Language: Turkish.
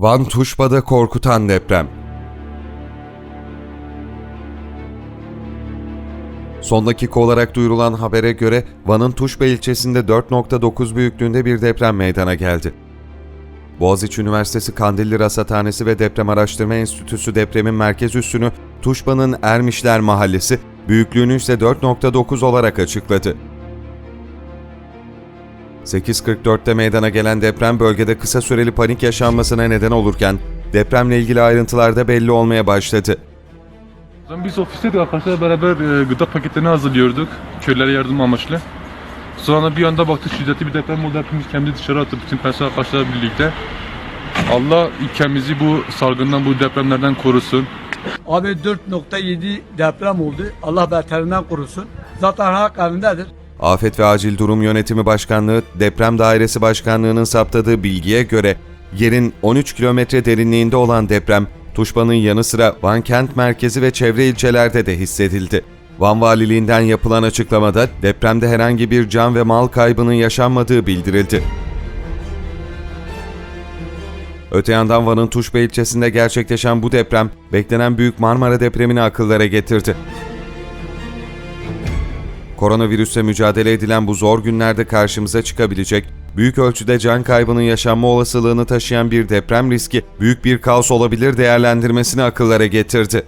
Van Tuşba'da korkutan deprem. Son dakika olarak duyurulan habere göre Van'ın Tuşba ilçesinde 4.9 büyüklüğünde bir deprem meydana geldi. Boğaziçi Üniversitesi Kandilli Rasathanesi ve Deprem Araştırma Enstitüsü depremin merkez üssünü Tuşba'nın Ermişler Mahallesi, büyüklüğünü ise 4.9 olarak açıkladı. 8.44'te meydana gelen deprem bölgede kısa süreli panik yaşanmasına neden olurken depremle ilgili ayrıntılar da belli olmaya başladı. Biz ofisteydik arkadaşlarla beraber e, gıda paketlerini hazırlıyorduk. Köylere yardım amaçlı. Sonra bir anda baktık şiddetli bir deprem oldu. Hepimiz kendimizi dışarı attık bütün personel arkadaşlarla birlikte. Allah ülkemizi bu salgından, bu depremlerden korusun. Abi 4.7 deprem oldu. Allah beterinden korusun. Zaten hak evindedir. Afet ve Acil Durum Yönetimi Başkanlığı Deprem Dairesi Başkanlığı'nın saptadığı bilgiye göre yerin 13 kilometre derinliğinde olan deprem Tuşba'nın yanı sıra Van kent merkezi ve çevre ilçelerde de hissedildi. Van Valiliğinden yapılan açıklamada depremde herhangi bir can ve mal kaybının yaşanmadığı bildirildi. Öte yandan Van'ın Tuşba ilçesinde gerçekleşen bu deprem, beklenen Büyük Marmara depremini akıllara getirdi. Koronavirüsle mücadele edilen bu zor günlerde karşımıza çıkabilecek, büyük ölçüde can kaybının yaşanma olasılığını taşıyan bir deprem riski büyük bir kaos olabilir değerlendirmesini akıllara getirdi.